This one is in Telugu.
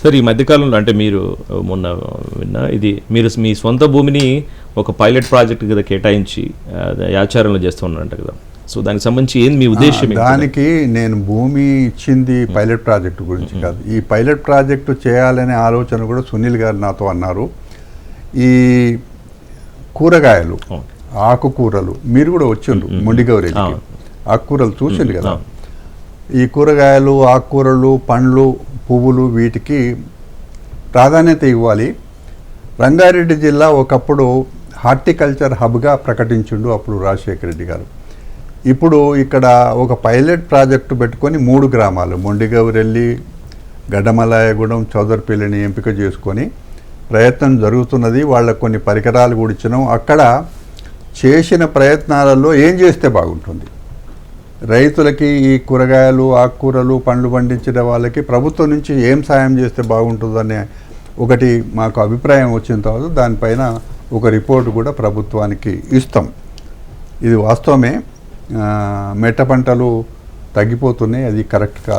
సార్ ఈ మధ్యకాలంలో అంటే మీరు మొన్న విన్నా ఇది మీరు మీ సొంత భూమిని ఒక పైలట్ ప్రాజెక్ట్ కదా కేటాయించి ఆచారంలో చేస్తూ ఉన్నారంట కదా సో దానికి సంబంధించి ఏంది మీ ఉద్దేశం? దానికి నేను భూమి ఇచ్చింది పైలట్ ప్రాజెక్టు గురించి కాదు ఈ పైలట్ ప్రాజెక్టు చేయాలనే ఆలోచన కూడా సునీల్ గారు నాతో అన్నారు ఈ కూరగాయలు. ఆకుకూరలు మీరు కూడా వచ్చిండ్రు మొండిగౌరికి. ఆకుకూరలు చూసిండు కదా. ఈ కూరగాయలు ఆకుకూరలు పండ్లు పువ్వులు వీటికి ప్రాధాన్యత ఇవ్వాలి. రంగారెడ్డి జిల్లా ఒకప్పుడు హార్టికల్చర్ హబ్గా ప్రకటించిండు అప్పుడు రాజశేఖర రెడ్డి గారు. ఇప్పుడు ఇక్కడ ఒక పైలట్ ప్రాజెక్టు పెట్టుకొని మూడు గ్రామాలు మొండిగౌరెల్లి గడ్డమలాయగూడెం చౌదరిపల్లిని ఎంపిక చేసుకొని ప్రయత్నం జరుగుతున్నది. వాళ్ళకు కొన్ని పరికరాలు కూడా ఇచ్చినాం అక్కడ చేసిన ప్రయత్నాలలో ఏం చేస్తే బాగుంటుంది? రైతులకి ఈ కూరగాయలు ఆకుకూరలు పండ్లు పండించిన వాళ్ళకి ప్రభుత్వం నుంచి ఏం సాయం చేస్తే బాగుంటుందనే ఒకటి మాకు అభిప్రాయం వచ్చిన తర్వాత దానిపైన ఒక రిపోర్ట్ కూడా ప్రభుత్వానికి ఇస్తాం. ఇది వాస్తవమే. మెట్ట పంటలు తగ్గిపోతున్నాయి అది కరెక్ట్ కాదు.